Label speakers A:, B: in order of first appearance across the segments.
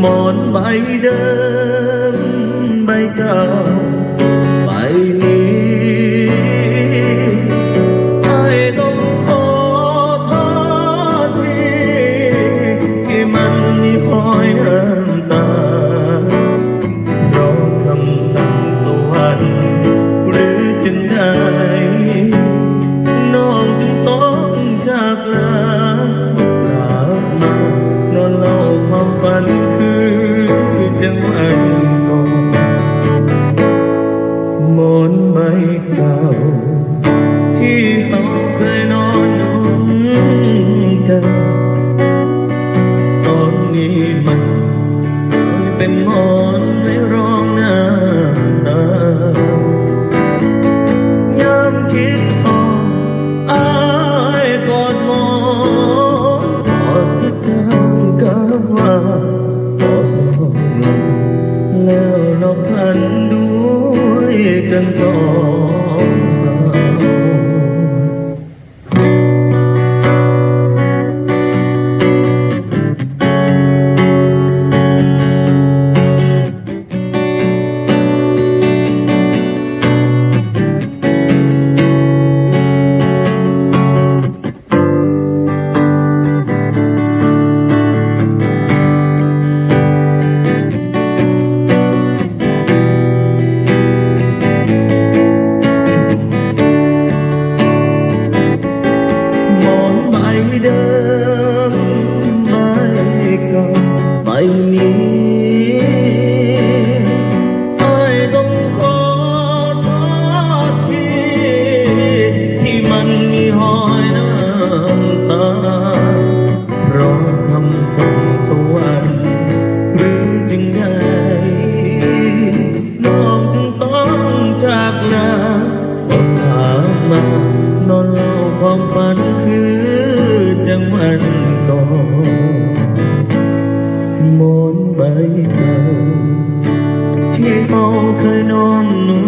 A: หมอนใบเดิมใบเก่า เป็นมอนไม่ร้องน้ำตายามคิดหอมอายกอดมอนกอดคือจำกับว่าอหมอนแล้วเราพันด้วยกันสอง รือจึงไงน้องจึงต้องจากลาบอกถามมานอนเล่าความฝันคือจังมันก่อนมอนใบเก่าที่เราเคยนอนนุ่นกัน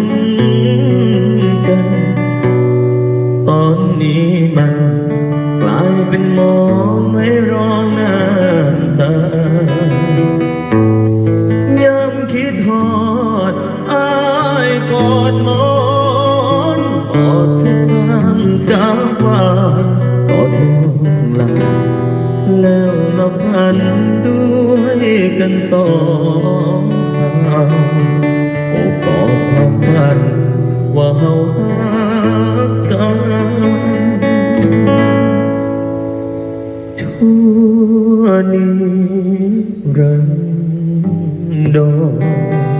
A: แค่จำกับว่ากอดมองหลังแล้วนับพันด้วยกันสองเราโอ้กอดความฝันว่าเฮาหักกันทั่วนิรันดร